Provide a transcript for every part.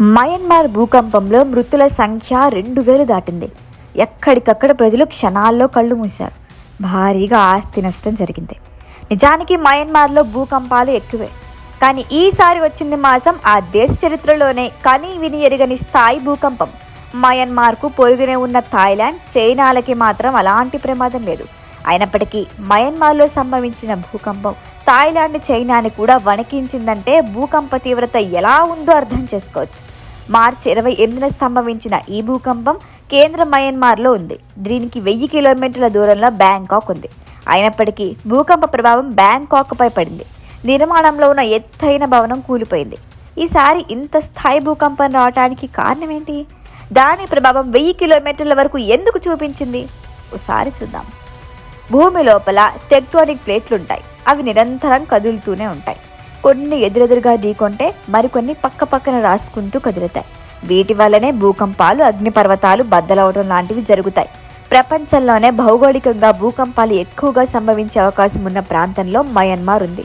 Myanmar భూకంపంలో మృతుల సంఖ్య రెండు వేలు దాటింది. ఎక్కడికక్కడ ప్రజలు క్షణాల్లో కళ్ళు మూశారు. భారీగా ఆస్తి నష్టం జరిగింది. నిజానికి మయన్మార్లో భూకంపాలు ఎక్కువే. కానీ ఈసారి వచ్చింది మాత్రం ఆ దేశ చరిత్రలోనే కని విని ఎరగని స్థాయి భూకంపం. మయన్మార్కు పొరుగునే ఉన్న థాయిలాండ్ చైనాలకి మాత్రం అలాంటి ప్రమాదం లేదు. అయినప్పటికీ మయన్మార్లో సంభవించిన భూకంపం థాయిలాండ్ చైనాని కూడా వణికించిందంటే భూకంప తీవ్రత ఎలా ఉందో అర్థం చేసుకోవచ్చు. మార్చి ఇరవై ఎనిమిదిన స్తంభవించిన ఈ భూకంపం కేంద్ర మయన్మార్లో ఉంది. దీనికి వెయ్యి కిలోమీటర్ల దూరంలో బ్యాంకాక్ ఉంది. అయినప్పటికీ భూకంప ప్రభావం బ్యాంకాక్పై పడింది. నిర్మాణంలో ఉన్న ఎత్తైన భవనం కూలిపోయింది. ఈసారి ఇంత స్థాయి భూకంపం రావడానికి కారణం ఏంటి దాని ప్రభావం వెయ్యి కిలోమీటర్ల వరకు ఎందుకు చూపించింది? ఒకసారి చూద్దాం. భూమి లోపల టెక్టోనిక్ ప్లేట్లుంటాయి. అవి నిరంతరం కదులుతూనే ఉంటాయి. కొన్ని ఎదురెదురుగా ఢీకొంటే మరికొన్ని పక్క పక్కన రాసుకుంటూ కదులుతాయి. వీటి వల్లనే భూకంపాలు అగ్నిపర్వతాలు బద్దలవడం లాంటివి జరుగుతాయి. ప్రపంచంలోనే భౌగోళికంగా భూకంపాలు ఎక్కువగా సంభవించే అవకాశం ఉన్న ప్రాంతంలో మయన్మార్ ఉంది.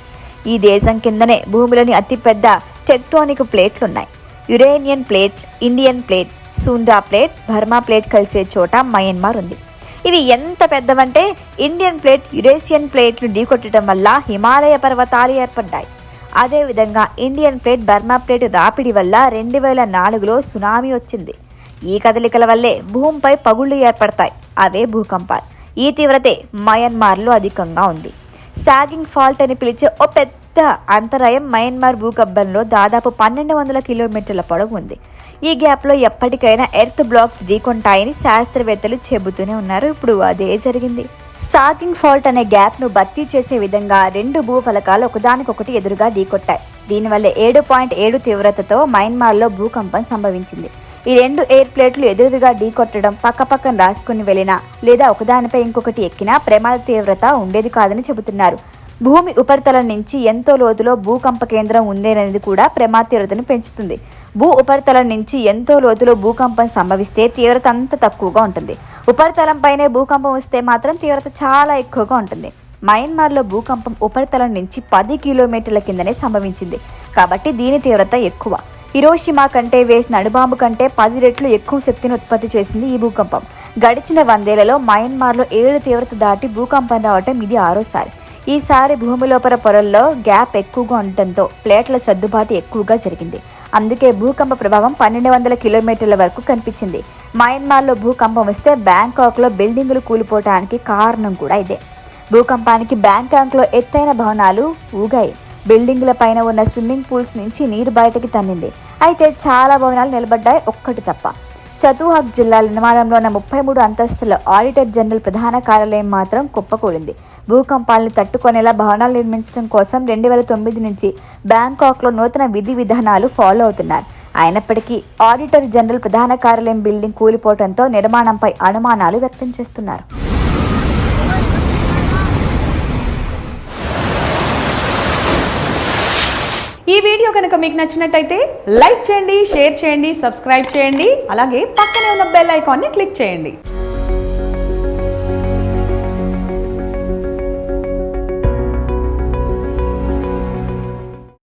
ఈ దేశం కిందనే భూమిలోని అతిపెద్ద tectonic ప్లేట్లున్నాయి. Eurasian plate Indian plate Sunda plate Burma plate కలిసే చోట మయన్మార్ ఉంది. ఇవి ఎంత పెద్దవంటే ఇండియన్ ప్లేట్ యురేషియన్ ప్లేట్లు ఢీకొట్టడం వల్ల హిమాలయ పర్వతాలు ఏర్పడ్డాయి. అదేవిధంగా ఇండియన్ ప్లేట్ బర్మా ప్లేట్ రాపిడి వల్ల రెండు వేల నాలుగులో సునామీ వచ్చింది. ఈ కదలికల వల్లే భూమిపై పగుళ్ళు ఏర్పడతాయి. అవే భూకంపాలు. ఈ తీవ్రతే మయన్మార్లో అధికంగా ఉంది. సాగింగ్ ఫాల్ట్ అని పిలిచే ఓ పెద్ద అంతరాయం మయన్మార్ భూకంపంలో దాదాపు పన్నెండు వందల కిలోమీటర్ల పొడవు ఉంది. ఈ గ్యాప్లో ఎప్పటికైనా ఎర్త్ బ్లాక్స్ ఢీకొంటాయని శాస్త్రవేత్తలు చెబుతూనే ఉన్నారు. ఇప్పుడు అదే జరిగింది. సాగింగ్ ఫాల్ట్ అనే గ్యాప్ను భర్తీ చేసే విధంగా రెండు భూఫలకాలు ఒకదానికొకటి ఎదురుగా ఢీకొట్టాయి. దీనివల్ల ఏడు పాయింట్ ఏడు తీవ్రతతో మయన్మార్లో భూకంపం సంభవించింది. ఈ రెండు ఎయిర్ ప్లేట్లు ఎదురుగా ఢీకొట్టడం పక్కపక్కన రాసుకుని వెళ్ళినా లేదా ఒకదానిపై ఇంకొకటి ఎక్కినా ప్రమాద తీవ్రత ఉండేది కాదని చెబుతున్నారు. భూమి ఉపరితలం నుంచి ఎంతో లోతులో భూకంప కేంద్రం ఉందేనది కూడా ప్రమాద తీవ్రతను పెంచుతుంది. భూ ఉపరితలం నుంచి ఎంతో లోతులో భూకంపం సంభవిస్తే తీవ్రత అంత తక్కువగా ఉంటుంది. ఉపరితలంపైనే భూకంపం వస్తే మాత్రం తీవ్రత చాలా ఎక్కువగా ఉంటుంది. మయన్మార్లో భూకంపం ఉపరితలం నుంచి పది కిలోమీటర్ల కిందనే సంభవించింది. కాబట్టి దీని తీవ్రత ఎక్కువ. హిరోషిమా కంటే వేసిన అణుబాంబు కంటే పది రెట్లు ఎక్కువ శక్తిని ఉత్పత్తి చేసింది ఈ భూకంపం. గడిచిన వందేళ్ళలో మయన్మార్లో ఏడు తీవ్రత దాటి భూకంపం రావటం ఇది ఆరోసారి. ఈసారి భూమి లోపల పొరల్లో గ్యాప్ ఎక్కువగా ఉండటంతో ప్లేట్ల సర్దుబాటు ఎక్కువగా జరిగింది. అందుకే భూకంప ప్రభావం పన్నెండు వందల కిలోమీటర్ల వరకు కనిపించింది. మయన్మార్లో భూకంపం వస్తే బ్యాంకాక్లో బిల్డింగులు కూలిపోవడానికి కారణం కూడా ఇదే. భూకంపానికి బ్యాంకాక్లో ఎత్తైన భవనాలు ఊగాయి. బిల్డింగుల పైన ఉన్న స్విమ్మింగ్ పూల్స్ నుంచి నీరు బయటకి తన్నింది. అయితే చాలా భవనాలు నిలబడ్డాయి ఒక్కటి తప్ప. చతుహక్ జిల్లా నిర్మాణంలో ఉన్న ముప్పై మూడు అంతస్తుల ఆడిటర్ జనరల్ ప్రధాన కార్యాలయం మాత్రం కుప్పకూలింది. భూకంపాలను తట్టుకునేలా భవనాలు నిర్మించడం కోసం రెండు వేల తొమ్మిది నుంచి బ్యాంకాక్లో నూతన విధి విధానాలు ఫాలో అవుతున్నారు. అయినప్పటికీ ఆడిటర్ జనరల్ ప్రధాన కార్యాలయం బిల్డింగ్ కూలిపోవడంతో నిర్మాణంపై అనుమానాలు వ్యక్తం చేస్తున్నారు. ఈ వీడియో కనుక మీకు నచ్చినట్టయితే లైక్ చేయండి షేర్ చేయండి సబ్స్క్రైబ్ చేయండి అలాగే పక్కనే ఉన్న బెల్ ఐకాన్ని క్లిక్ చేయండి.